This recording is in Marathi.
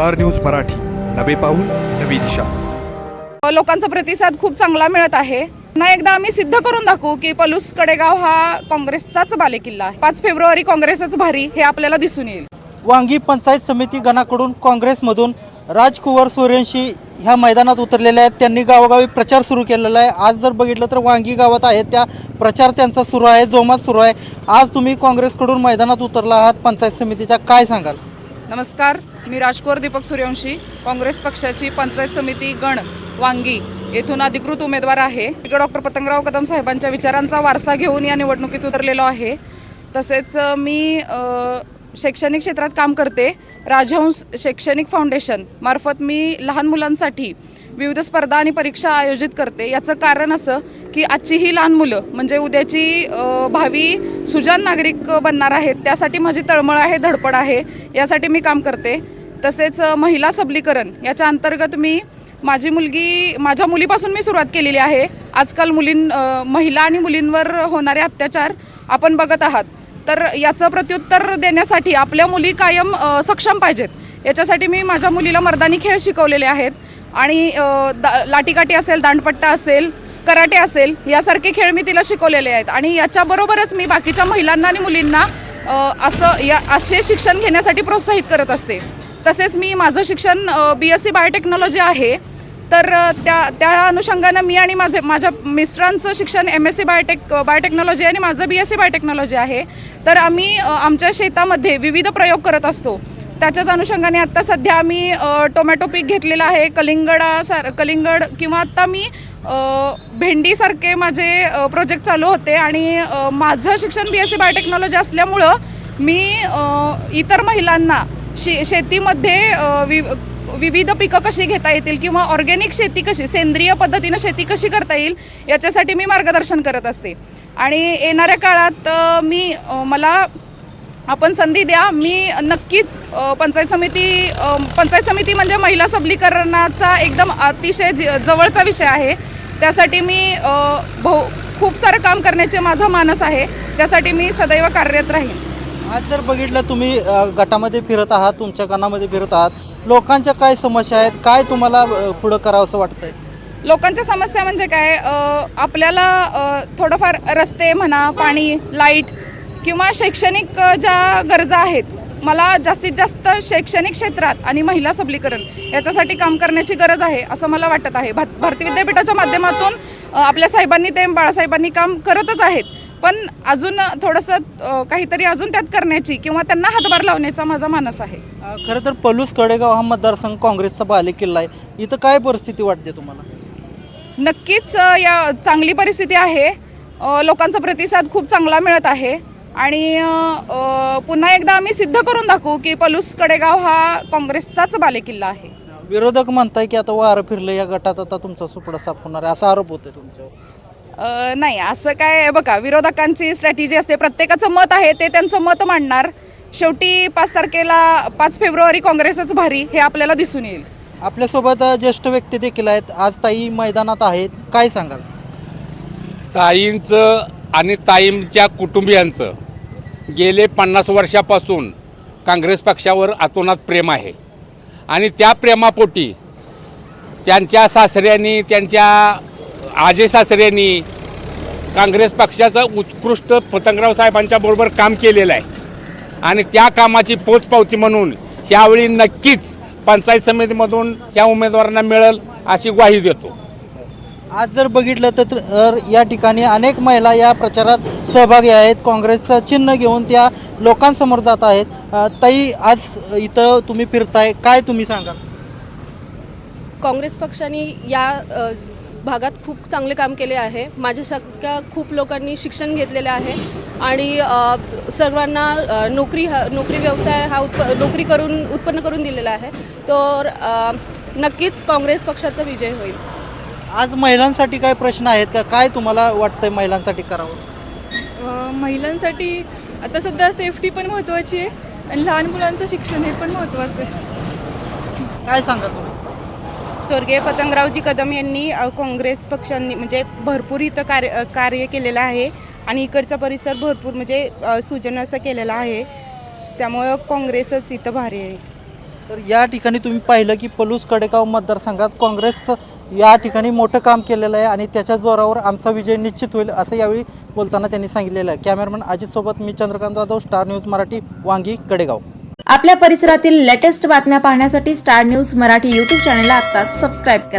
Star news Marathi. नवे पाऊल नवी दिशा. लोकांचा प्रतिसाद खूप चांगला मिळत आहे. पुन्हा एकदा आम्ही सिद्ध करून दाखवू की पलूस कडेगाव हा काँग्रेसचाच बालेकिल्ला आहे. पाच फेब्रुवारी काँग्रेसच भारी हे आपल्याला दिसून येईल. वांगी पंचायत समिती गणाकडून काँग्रेसमधून राजकुवर सूर्यवंशी ह्या मैदानात उतरलेले आहेत. त्यांनी गावोगावी प्रचार सुरू केलेला आहे. आज जर बघितलं तर वांगी गावात आहे त्या प्रचार त्यांचा सुरू आहे जोमात सुरू आहे. आज तुम्ही काँग्रेसकडून मैदानात उतरला आहात. पंचायत समितीच्या काय सांगाल? नमस्कार मी राजकुवर दीपक सूर्यवंशी काँग्रेस पक्षाची पंचायत समिती गण वांगी येथून अधिकृत उमेदवार आहे. डॉक्टर पतंगराव कदम साहेबांच्या विचारांचा वारसा घेऊन या निवडणुकीत उतरलेलो आहे. तसेच मी शैक्षणिक क्षेत्रात काम करते. राजहंस शैक्षणिक फाउंडेशन मार्फत मी लहान मुलांसाठी विविध स्पर्धा आणि परीक्षा आयोजित करते. याचं कारण असं की आजची ही लहान मुलं म्हणजे उद्याची भावी सुजान नागरिक बनणार आहेत त्यासाठी माझी तळमळ आहे धडपड आहे यासाठी मी काम करते. तसेच महिला सबलीकरण याच्या अंतर्गत मी माझी मुलगी माझ्या मुलीपासून मी सुरुवात केलेली आहे. आजकाल मुलीं महिला आणि मुलींवर होणारे अत्याचार आपण बघत आहात. तर याचं प्रत्युत्तर देण्यासाठी आपल्या मुली कायम सक्षम पाहिजेत. याच्यासाठी मी माझ्या मुलीला मर्दानी खेळ शिकवलेले आहेत. आणि दा लाटीकाठी असेल दांडपट्टा असेल कराटे असेल यासारखे खेळ मी तिला शिकवलेले आहेत. आणि याच्याबरोबरच मी बाकीच्या महिलांना आणि मुलींना असं या असे शिक्षण घेण्यासाठी प्रोत्साहित करत असते. तसेच मी माझं शिक्षण बी एस सी बायोटेक्नॉलॉजी आहे. तर त्या त्या अनुषंगानं मी आणि माझे माझ्या मिस्टरांचं शिक्षण M S C biotech biotechnology आणि माझं बी एस सी बायोटेक्नॉलॉजी आहे. तर आम्ही आमच्या शेतामध्ये विविध प्रयोग करत असतो. त्याच्याच अनुषंगाने आत्ता सध्या आम्ही टोमॅटो पीक घेतलेलं आहे. कलिंगडासार कलिंगड किंवा आत्ता मी भेंडीसारखे माझे प्रोजेक्ट चालू होते आणि माझं शिक्षण बी एस सी बायोटेक्नॉलॉजी असल्यामुळं मी इतर महिलांना शे शेतीमध्ये वि विविध पिकं कशी घेता येतील किंवा ऑर्गॅनिक शेती कशी सेंद्रिय पद्धतीनं शेती कशी करता येईल याच्यासाठी मी मार्गदर्शन करत असते. आणि येणाऱ्या काळात मी मला आपण संधी द्या मी नक्कीच पंचायत समिती पंचायत समिती म्हणजे महिला सबलीकरणाचा एकदम अतिशय जवळचा विषय आहे. त्यासाठी मी बहु खूप सारं काम करण्याचे माझा मानस आहे त्यासाठी मी सदैव कार्यरत राहीन. आज जर बघितलं तुम्ही गटामध्ये फिरत आहात तुमच्या गणामध्ये फिरत आहात लोकांच्या काय समस्या आहेत काय तुम्हाला पुढं करावं असं वाटतंय? लोकांच्या समस्या म्हणजे काय आपल्याला थोडंफार रस्ते म्हणा पाणी लाइट किंवा शैक्षणिक ज्या गरजा आहेत मला जास्तीत जास्त शैक्षणिक क्षेत्रात आणि महिला सबलीकरण याच्यासाठी काम करण्याची गरज आहे असं मला वाटत आहे. भात भारतीय विद्यापीठाच्या माध्यमातून आपल्या साहेबांनी ते बाळासाहेबांनी काम करतच आहेत. पण अजून थोडंसं काहीतरी अजून त्यात करण्याची किंवा त्यांना हातभार लावण्याचा माझा मानस आहे. खरं तर पलूस कडेगाव हा मतदारसंघ काँग्रेसचा बालेकिल्ला आहे. इथं काय परिस्थिती वाटते तुम्हाला? नक्कीच या चांगली परिस्थिती आहे. लोकांचा प्रतिसाद खूप चांगला मिळत आहे. आणि पुन्हा एकदा आम्ही सिद्ध करून दाखवू की पलूस कडेगाव हा काँग्रेसचाच बालेकिल्ला आहे. विरोधक म्हणताय की आता वारं फिरलं या गटात आता तुमचा सुपडा साफ होणार आहे असा आरोप होतोय तुमच्यावर. नाही असं काय बघा विरोधकांची स्ट्रॅटेजी असते प्रत्येकाचं मत आहे ते त्यांचं मत मांडणार. शेवटी पाच तारखेला पाच फेब्रुवारी काँग्रेसच भारी हे आपल्याला दिसून येईल. आपल्यासोबत ज्येष्ठ व्यक्ती देखील आहेत आज ताई मैदानात आहेत काय सांगाल? ताईंचं आणि ताईमच्या कुटुंबियांचं गेले पन्नास वर्षापासून काँग्रेस पक्षावर अतोनात प्रेम आहे. आणि त्या प्रेमापोटी त्यांच्या सासऱ्यांनी त्यांच्या आजे सासऱ्यांनी काँग्रेस पक्षाचं उत्कृष्ट पतंगराव साहेबांच्या बरोबर काम केलेलं आहे. आणि त्या कामाची पोचपावती म्हणून यावेळी नक्कीच पंचायत समितीमधून या उमेदवारांना मिळेल अशी ग्वाही देतो. आज जर बघितलं तर तर या ठिकाणी अनेक महिला या प्रचारात सहभागी आहेत. काँग्रेसचं चिन्ह घेऊन त्या लोकांसमोर जात आहेत. ताई आज इथं तुम्ही फिरताय. काय तुम्ही सांगा काँग्रेस पक्षाने या अ, भागात खूप चांगले काम केले आहे. माझ्यासारख्या खूप लोकांनी शिक्षण घेतलेले आहे. आणि अ, सर्वांना अ, नोकरी हा नोकरी व्यवसाय हा उत्प नोकरी करून उत्पन्न करून दिलेला आहे. तर अ, नक्कीच काँग्रेस पक्षाचा विजय होईल. आज महिलांसाठी काय प्रश्न आहेत का? काय तुम्हाला वाटतंय महिलांसाठी करावं? अ, महिलांसाठी आता सध्या सेफ्टी पण महत्त्वाची आहे आणि लहान मुलांचं शिक्षण हे पण महत्त्वाचं आहे. काय सांगा तुम्ही? स्वर्गीय पतंगरावजी कदम यांनी अ, काँग्रेस पक्षांनी म्हणजे भरपूर इथं कार्य अ, कार्य केलेलं आहे आणि इकडचा परिसर भरपूर म्हणजे अ, सुजन असं केलेला आहे. त्यामुळं काँग्रेसच इथं भारी आहे. तर या ठिकाणी तुम्ही पाहिलं की पलूस कडेगाव मतदारसंघात काँग्रेसचं या ठिकाणी मोठं काम केलेलं आहे आणि त्याच्या जोरावर आमचा विजय निश्चित होईल असं यावेळी बोलताना त्यांनी सांगितलेलं आहे. कॅमेरामन अजितसोबत मी चंद्रकांत जाधव स्टार न्यूज मराठी वांगी कडेगाव. आपल्या परिसरातील लेटेस्ट बातम्या पाहण्यासाठी स्टार न्यूज मराठी यूट्यूब चॅनलला आत्ताच सबस्क्राईब करा.